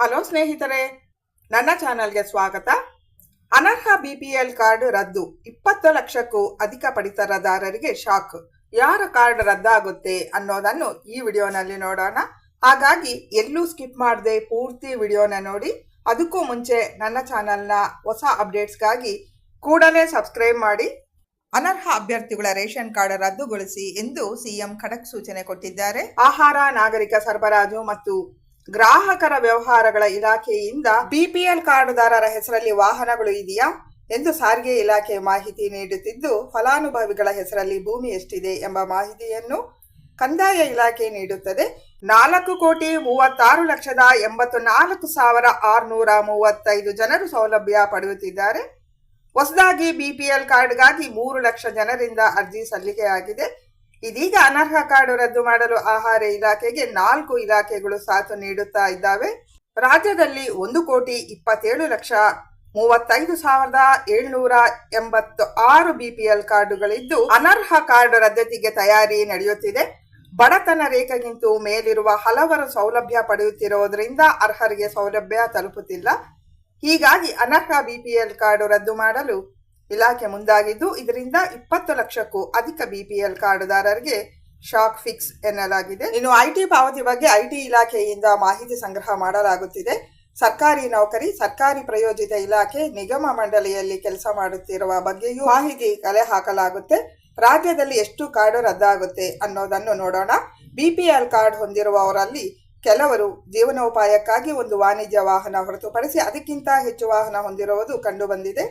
Hello ಸ್ನೇಹಿತರೆ, ನನ್ನ ಚಾನಲ್ಗೆ ಸ್ವಾಗತ. ಅನರ್ಹ ಬಿಪಿಎಲ್ ಕಾರ್ಡ್ ರದ್ದು. ಇಪ್ಪತ್ತು ಲಕ್ಷಕ್ಕೂ ಅಧಿಕ ಪಡಿತರದಾರರಿಗೆ ಶಾಕ್. ಯಾರ ಕಾರ್ಡ್ ರದ್ದಾಗುತ್ತೆ ಅನ್ನೋದನ್ನು ಈ ವಿಡಿಯೋನಲ್ಲಿ ನೋಡೋಣ. ಹಾಗಾಗಿ ಎಲ್ಲೂ ಸ್ಕಿಪ್ ಮಾಡದೆ ಪೂರ್ತಿ ವಿಡಿಯೋನ ನೋಡಿ. ಅದಕ್ಕೂ ಮುಂಚೆ ನನ್ನ ಚಾನಲ್ನ ಹೊಸ ಅಪ್ಡೇಟ್ಸ್ಗಾಗಿ ಕೂಡಲೇ ಸಬ್ಸ್ಕ್ರೈಬ್ ಮಾಡಿ. ಅನರ್ಹ ಅಭ್ಯರ್ಥಿಗಳ ರೇಷನ್ ಕಾರ್ಡ್ ರದ್ದುಗೊಳಿಸಿ ಎಂದು ಸಿಎಂ ಖಡಕ್ ಸೂಚನೆ ಕೊಟ್ಟಿದ್ದಾರೆ. ಆಹಾರ, ನಾಗರಿಕ ಸರಬರಾಜು ಮತ್ತು ಗ್ರಾಹಕರ ವ್ಯವಹಾರಗಳ ಇಲಾಖೆಯಿಂದ ಬಿಪಿಎಲ್ ಕಾರ್ಡುದಾರರ ಹೆಸರಲ್ಲಿ ವಾಹನಗಳು ಇದೆಯಾ ಎಂದು ಸಾರಿಗೆ ಇಲಾಖೆ ಮಾಹಿತಿ ನೀಡುತ್ತಿದ್ದು, ಫಲಾನುಭವಿಗಳ ಹೆಸರಲ್ಲಿ ಭೂಮಿ ಎಷ್ಟಿದೆ ಎಂಬ ಮಾಹಿತಿಯನ್ನು ಕಂದಾಯ ಇಲಾಖೆ ನೀಡುತ್ತದೆ. ನಾಲ್ಕು ಕೋಟಿ ಮೂವತ್ತಾರು ಲಕ್ಷದ ಎಂಬತ್ತು ನಾಲ್ಕು ಸಾವಿರ ಆರುನೂರ ಮೂವತ್ತೈದು ಜನರು ಸೌಲಭ್ಯ ಪಡೆಯುತ್ತಿದ್ದಾರೆ. ಹೊಸದಾಗಿ ಬಿಪಿಎಲ್ ಕಾರ್ಡ್ಗಾಗಿ ಮೂರು ಲಕ್ಷ ಜನರಿಂದ ಅರ್ಜಿ ಸಲ್ಲಿಕೆಯಾಗಿದೆ. ಇದೀಗ ಅನರ್ಹ ಕಾರ್ಡ್ ರದ್ದು ಮಾಡಲು ಆಹಾರ ಇಲಾಖೆಗೆ ನಾಲ್ಕು ಇಲಾಖೆಗಳು ಸಾಥ್ ನೀಡುತ್ತಾ ಇದ್ದಾವೆ. ರಾಜ್ಯದಲ್ಲಿ ಒಂದು ಕೋಟಿ ಇಪ್ಪತ್ತೇಳು ಲಕ್ಷ ಮೂವತ್ತೈದು ಸಾವಿರದ ಏಳ್ನೂರ ಎಂಬತ್ತು ಆರು ಬಿಪಿಎಲ್ ಕಾರ್ಡುಗಳಿದ್ದು ಅನರ್ಹ ಕಾರ್ಡ್ ರದ್ದತಿಗೆ ತಯಾರಿ ನಡೆಯುತ್ತಿದೆ. ಬಡತನ ರೇಖೆಗಿಂತ ಮೇಲಿರುವ ಹಲವರು ಸೌಲಭ್ಯ ಪಡೆಯುತ್ತಿರುವುದರಿಂದ ಅರ್ಹರಿಗೆ ಸೌಲಭ್ಯ ತಲುಪುತ್ತಿಲ್ಲ. ಹೀಗಾಗಿ ಅನರ್ಹ ಬಿಪಿಎಲ್ ಕಾರ್ಡ್ ರದ್ದು ಮಾಡಲು ಇಲಾಖೆ ಮುಂದಾಗಿದ್ದು, ಇದರಿಂದ ಇಪ್ಪತ್ತು ಲಕ್ಷಕ್ಕೂ ಅಧಿಕ ಬಿಪಿಎಲ್ ಕಾರ್ಡ್ದಾರರಿಗೆ ಶಾಕ್ ಫಿಕ್ಸ್ ಎನ್ನಲಾಗಿದೆ. ಇನ್ನು ಐಟಿ ಪಾವತಿ ಬಗ್ಗೆ ಐಟಿ ಇಲಾಖೆಯಿಂದ ಮಾಹಿತಿ ಸಂಗ್ರಹ ಮಾಡಲಾಗುತ್ತಿದೆ. ಸರ್ಕಾರಿ ನೌಕರಿ, ಸರ್ಕಾರಿ ಪ್ರಯೋಜಿತ ಇಲಾಖೆ, ನಿಗಮ ಮಂಡಳಿಯಲ್ಲಿ ಕೆಲಸ ಮಾಡುತ್ತಿರುವ ಬಗ್ಗೆಯೂ ಮಾಹಿತಿ ಕಲೆ ಹಾಕಲಾಗುತ್ತೆ. ರಾಜ್ಯದಲ್ಲಿ ಎಷ್ಟು ಕಾರ್ಡು ರದ್ದಾಗುತ್ತೆ ಅನ್ನೋದನ್ನು ನೋಡೋಣ. ಬಿಪಿಎಲ್ ಕಾರ್ಡ್ ಹೊಂದಿರುವವರಲ್ಲಿ ಕೆಲವರು ಜೀವನೋಪಾಯಕ್ಕಾಗಿ ಒಂದು ವಾಣಿಜ್ಯ ವಾಹನ ಹೊರತುಪಡಿಸಿ ಅದಕ್ಕಿಂತ ಹೆಚ್ಚು ವಾಹನ ಹೊಂದಿರುವುದು ಕಂಡುಬಂದಿದೆ.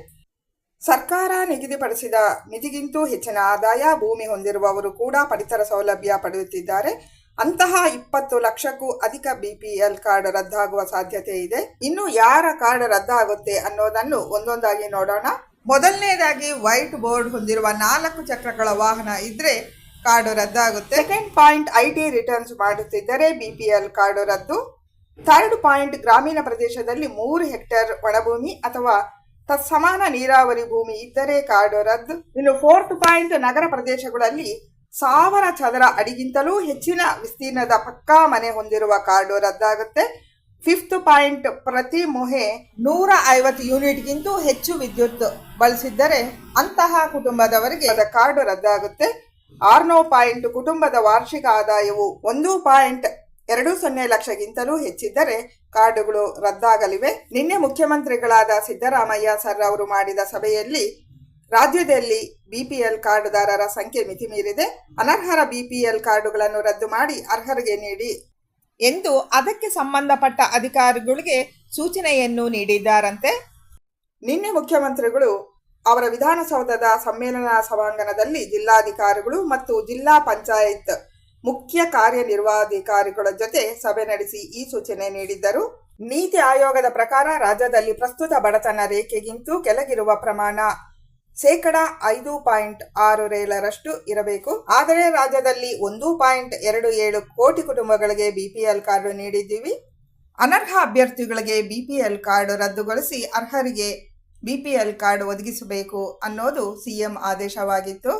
ಸರ್ಕಾರ ನಿಗದಿಪಡಿಸಿದ ಮಿತಿಗಿಂತೂ ಹೆಚ್ಚಿನ ಆದಾಯ ಭೂಮಿ ಹೊಂದಿರುವವರು ಕೂಡ ಪಡಿತರ ಸೌಲಭ್ಯ ಪಡೆಯುತ್ತಿದ್ದಾರೆ. ಅಂತಹ ಇಪ್ಪತ್ತು ಲಕ್ಷಕ್ಕೂ ಅಧಿಕ ಬಿಪಿಎಲ್ ಕಾರ್ಡ್ ರದ್ದಾಗುವ ಸಾಧ್ಯತೆ ಇದೆ. ಇನ್ನು ಯಾರ ಕಾರ್ಡ್ ರದ್ದಾಗುತ್ತೆ ಅನ್ನೋದನ್ನು ಒಂದೊಂದಾಗಿ ನೋಡೋಣ. ಮೊದಲನೇದಾಗಿ ವೈಟ್ ಬೋರ್ಡ್ ಹೊಂದಿರುವ ನಾಲ್ಕು ಚಕ್ರಗಳ ವಾಹನ ಇದ್ರೆ card ರದ್ದಾಗುತ್ತೆ. Second point I T returns ಮಾಡುತ್ತಿದ್ದರೆ ಬಿಪಿಎಲ್ ಕಾರ್ಡ್ ರದ್ದು. ಥರ್ಡ್ ಪಾಯಿಂಟ್ ಗ್ರಾಮೀಣ ಪ್ರದೇಶದಲ್ಲಿ ಮೂರು ಹೆಕ್ಟೇರ್ ಒಣಭೂಮಿ ಅಥವಾ ತತ್ಸಮಾನ ನೀರಾವರಿ ಭೂಮಿ ಇದ್ದರೆ ಕಾರ್ಡು ರದ್ದು ಇನ್ನು ಫೋರ್ತ್ ಪಾಯಿಂಟ್ ನಗರ ಪ್ರದೇಶಗಳಲ್ಲಿ ಸಾವಿರ ಚದರ ಅಡಿಗಿಂತಲೂ ಹೆಚ್ಚಿನ ವಿಸ್ತೀರ್ಣದ ಪಕ್ಕಾ ಮನೆ ಹೊಂದಿರುವ ಕಾರ್ಡು ರದ್ದಾಗುತ್ತೆ ಫಿಫ್ತ್ ಪಾಯಿಂಟ್ ಪ್ರತಿ ಮೊಹೆ ನೂರ ಐವತ್ತು ಯೂನಿಟ್ಗಿಂತ ಹೆಚ್ಚು ವಿದ್ಯುತ್ ಬಳಸಿದ್ದರೆ ಅಂತಹ ಕುಟುಂಬದವರಿಗೆ ಅದ ಕಾರ್ಡು ರದ್ದಾಗುತ್ತೆ ಆರ್ನೋ ಪಾಯಿಂಟ್ ಕುಟುಂಬದ ವಾರ್ಷಿಕ ಆದಾಯವು ಒಂದು ಪಾಯಿಂಟ್ ಎರಡು ಸೊನ್ನೆ ಲಕ್ಷಗಿಂತಲೂ ಹೆಚ್ಚಿದ್ದರೆ ಕಾರ್ಡುಗಳು ರದ್ದಾಗಲಿವೆ. ನಿನ್ನೆ ಮುಖ್ಯಮಂತ್ರಿಗಳಾದ ಸಿದ್ದರಾಮಯ್ಯ ಸರ್ ಅವರು ಮಾಡಿದ ಸಭೆಯಲ್ಲಿ ರಾಜ್ಯದಲ್ಲಿ ಬಿಪಿಎಲ್ ಕಾರ್ಡುದಾರರ ಸಂಖ್ಯೆ ಮಿತಿ ಮೀರಿದೆ. ಅನರ್ಹರ ಬಿಪಿಎಲ್ ಕಾರ್ಡುಗಳನ್ನು ರದ್ದು ಮಾಡಿ ಅರ್ಹರಿಗೆ ನೀಡಿ ಎಂದು ಅದಕ್ಕೆ ಸಂಬಂಧಪಟ್ಟ ಅಧಿಕಾರಿಗಳಿಗೆ ಸೂಚನೆಯನ್ನು ನೀಡಿದ್ದಾರಂತೆ. ನಿನ್ನೆ ಮುಖ್ಯಮಂತ್ರಿಗಳು ಅವರ ವಿಧಾನಸೌಧದ ಸಮ್ಮೇಳನ ಸಭಾಂಗಣದಲ್ಲಿ ಜಿಲ್ಲಾಧಿಕಾರಿಗಳು ಮತ್ತು ಜಿಲ್ಲಾ ಪಂಚಾಯತ್ ಮುಖ್ಯ ಕಾರ್ಯನಿರ್ವಾಧಿಕಾರಿಗಳ ಜೊತೆ ಸಭೆ ನಡೆಸಿ ಈ ಸೂಚನೆ ನೀಡಿದ್ದರು. ನೀತಿ ಆಯೋಗದ ಪ್ರಕಾರ ರಾಜ್ಯದಲ್ಲಿ ಪ್ರಸ್ತುತ ಬಡತನ ರೇಖೆಗಿಂತೂ ಕೆಳಗಿರುವ ಪ್ರಮಾಣ ಶೇಕಡ ಐದು ಪಾಯಿಂಟ್ ಆರು ರೇಲರಷ್ಟು ಇರಬೇಕು. ಆದರೆ ರಾಜ್ಯದಲ್ಲಿ ಒಂದು ಪಾಯಿಂಟ್ ಎರಡು ಏಳು ಕೋಟಿ ಕುಟುಂಬಗಳಿಗೆ ಬಿಪಿಎಲ್ ಕಾರ್ಡ್ ನೀಡಿದ್ದೀವಿ. ಅನರ್ಹ ಅಭ್ಯರ್ಥಿಗಳಿಗೆ ಬಿಪಿಎಲ್ ಕಾರ್ಡ್ ರದ್ದುಗೊಳಿಸಿ ಅರ್ಹರಿಗೆ ಬಿಪಿಎಲ್ ಕಾರ್ಡ್ ಒದಗಿಸಬೇಕು ಅನ್ನೋದು ಸಿಎಂ ಆದೇಶವಾಗಿತ್ತು.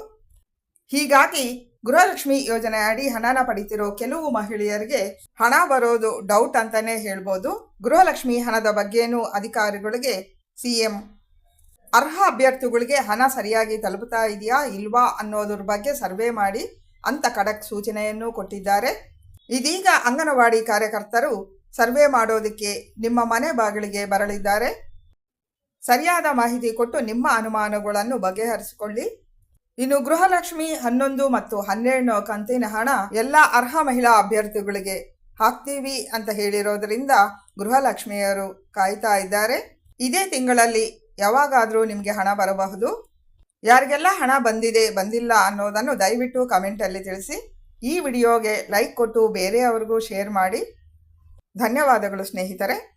ಹೀಗಾಗಿ ಗೃಹಲಕ್ಷ್ಮಿ ಯೋಜನೆ ಅಡಿ ಹಣನ ಪಡಿತಿರೋ ಕೆಲವು ಮಹಿಳೆಯರಿಗೆ ಹಣ ಬರೋದು ಡೌಟ್ ಅಂತಾನೆ ಹೇಳ್ಬೋದು. ಗೃಹಲಕ್ಷ್ಮಿ ಹಣದ ಬಗ್ಗೆನೂ ಅಧಿಕಾರಿಗಳಿಗೆ ಸಿಎಂ ಅರ್ಹ ಅಭ್ಯರ್ಥಿಗಳಿಗೆ ಹಣ ಸರಿಯಾಗಿ ತಲುಪುತ್ತಾ ಇದೆಯಾ ಇಲ್ವಾ ಅನ್ನೋದ್ರ ಬಗ್ಗೆ ಸರ್ವೆ ಮಾಡಿ ಅಂತ ಖಡಕ್ ಸೂಚನೆಯನ್ನು ಕೊಟ್ಟಿದ್ದಾರೆ. ಇದೀಗ ಅಂಗನವಾಡಿ ಕಾರ್ಯಕರ್ತರು ಸರ್ವೆ ಮಾಡೋದಕ್ಕೆ ನಿಮ್ಮ ಮನೆ ಬಾಗಿಲಿಗೆ ಬರಲಿದ್ದಾರೆ. ಸರಿಯಾದ ಮಾಹಿತಿ ಕೊಟ್ಟು ನಿಮ್ಮ ಅನುಮಾನಗಳನ್ನು ಬಗೆಹರಿಸಿಕೊಳ್ಳಿ. ಇನ್ನು ಗೃಹಲಕ್ಷ್ಮಿ ಹನ್ನೊಂದು ಮತ್ತು ಹನ್ನೆರಡು ಕಂತಿನ ಹಣ ಎಲ್ಲ ಅರ್ಹ ಮಹಿಳಾ ಅಭ್ಯರ್ಥಿಗಳಿಗೆ ಹಾಕ್ತೀವಿ ಅಂತ ಹೇಳಿರೋದರಿಂದ ಗೃಹಲಕ್ಷ್ಮಿಯರು ಕಾಯ್ತಾ ಇದ್ದಾರೆ. ಇದೇ ತಿಂಗಳಲ್ಲಿ ಯಾವಾಗಾದರೂ ನಿಮಗೆ ಹಣ ಬರಬಹುದು. ಯಾರಿಗೆಲ್ಲ ಹಣ ಬಂದಿದೆ, ಬಂದಿಲ್ಲ ಅನ್ನೋದನ್ನು ದಯವಿಟ್ಟು ಕಮೆಂಟಲ್ಲಿ ತಿಳಿಸಿ. ಈ ವಿಡಿಯೋಗೆ ಲೈಕ್ ಕೊಟ್ಟು ಬೇರೆಯವ್ರಿಗೂ ಶೇರ್ ಮಾಡಿ. ಧನ್ಯವಾದಗಳು ಸ್ನೇಹಿತರೆ.